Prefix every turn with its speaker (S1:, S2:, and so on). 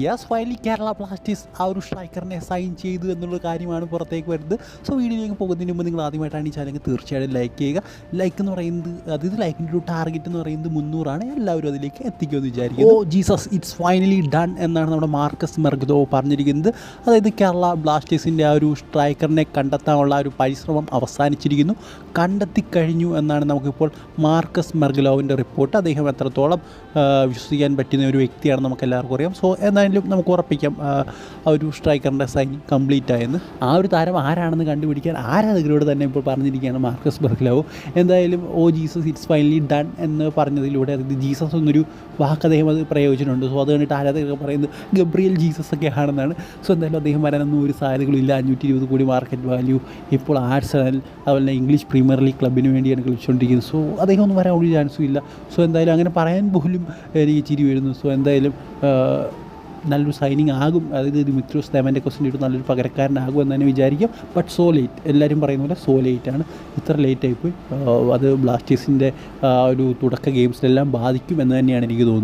S1: Yes finally Kerala Blasters ആ ഒരു സ്ട്രൈക്കറിനെ sign ചെയ്തു എന്നുള്ള കാര്യമാണ് പുറത്തേക്ക് വരുന്നത്. സോ വീഡിയോയിലേക്ക് പോകുന്നതിന് മുമ്പ് നിങ്ങൾ ആദ്യമായിട്ടാണ് ഈ ചാനൽ തീർച്ചയായിട്ടും ലൈക്ക് ചെയ്യുക. ലൈക്ക് എന്ന് പറയുന്നത് അതായത് ലൈക്കിന്റെ ഒരു ടാർഗറ്റ് എന്ന് പറയുന്നത് മുന്നൂറാണ്. എല്ലാവരും അതിലേക്ക് എത്തിക്കുമെന്ന് വിചാരിക്കുന്നു. Oh Jesus it's finally done എന്നാണ് നമ്മുടെ മാർക്കസ് മെർഗദോ പറഞ്ഞിരിക്കുന്നത്. അതായത് കേരള ബ്ലാസ്റ്റേഴ്സിന്റെ ആ ഒരു സ്ട്രൈക്കറിനെ കണ്ടെത്താനുള്ള ഒരു പരിശ്രമം അവസാനിച്ചിരിക്കുന്നു. കണ്ടെത്തി കഴിഞ്ഞു എന്നാണ് നമുക്കിപ്പോൾ മാർക്കസ് മെർഗലോവിന്റെ റിപ്പോർട്ട് അദ്ദേഹം എത്രത്തോളം വിശ്വസിക്കാൻ പറ്റുന്ന ഒരു വ്യക്തിയാണ് നമുക്ക് എല്ലാവർക്കും അറിയാം. സോ എന്നാലും നമുക്ക് ഉറപ്പിക്കാം ആ, ഒരു സ്ട്രൈക്കറിന്റെ സൈൻ കംപ്ലീറ്റ് ആയെന്ന്. ആ ഒരു താരം ആരാണെന്ന് കണ്ടുപിടിക്കാൻ ആരാധകരോട് തന്നെ ഇപ്പോൾ പറഞ്ഞിരിക്കുകയാണ് മാർക്കസ് ബെർഗ്ലാവോ? എന്തായാലും oh Jesus it's finally done എന്ന് പറഞ്ഞതിലൂടെ അതായത് ജീസസ് എന്നൊരു വാക്ക് അദ്ദേഹം അത് പ്രയോജനമുണ്ട് സോ അത് കണ്ടിട്ട് ആരാധകരൊക്കെ പറയുന്നത് ഗബ്രിയൽ ജീസസ് ഒക്കെ ആണെന്നാണ്. സോ എന്തായാലും അദ്ദേഹം വരാനൊന്നും ഒരു സാധ്യതകളില്ല അഞ്ഞൂറ്റി ഇരുപത് കോടി മാർക്കറ്റ് വാല്യൂ ഇപ്പോൾ ആഴ്സണൽ അതുപോലെ തന്നെ ഇംഗ്ലീഷ് പ്രീമിയർ ലീഗ് ക്ലബിന് വേണ്ടിയാണ് കളിച്ചുകൊണ്ടിരിക്കുന്നത്. സോ അദ്ദേഹം ഒന്നും വരാൻ ഒരു ചാൻസും ഇല്ല. സോ എന്തായാലും അങ്ങനെ പറയാൻ പോലും എനിക്ക് ചിരി വരുന്നു. സോ എന്തായാലും നല്ലൊരു സൈനിങ് ആകും. അതായത് ദിമിത്രോസ് തേമന്റെ ക്വസ്റ്റിന്റെ ഒരു നല്ലൊരു പകരക്കാരനാകും എന്ന് തന്നെ വിചാരിക്കും. ബട്ട് സോ ലേറ്റ് എല്ലാവരും പറയുന്ന പോലെ സോ ലേറ്റാണ് ഇത്ര ലേറ്റായിപ്പോയി അത് ബ്ലാസ്റ്റേഴ്സിന്റെ ഒരു തുടക്ക ഗെയിംസിലെല്ലാം ബാധിക്കും എന്ന് തന്നെയാണ് എനിക്ക് തോന്നുന്നത്.